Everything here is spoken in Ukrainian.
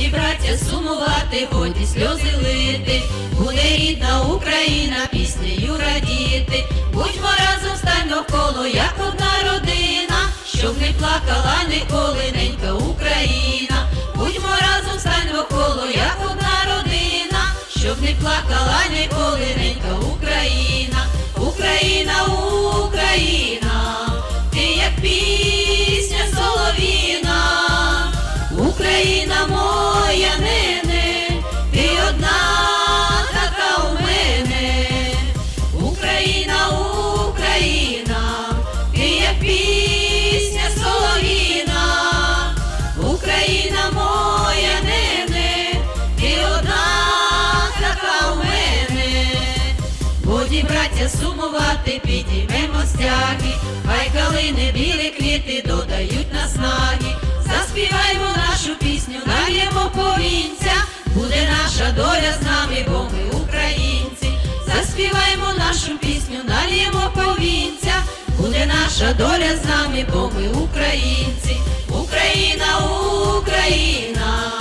браття, сумувати, годі сльози лити, буде рідна Україна, піснею радіти, будьмо разом стань навколо, як одна родина, щоб не плакала ніколи ненька Годі, сумувати, підіймемо стяги, хай калини білі квіти додають наснаги, заспіваймо нашу пісню, нальємо повінця, буде наша доля з нами, бо ми українці, заспіваймо нашу пісню, нальємо повінця, буде наша доля з нами, бо ми українці, Україна, Україна,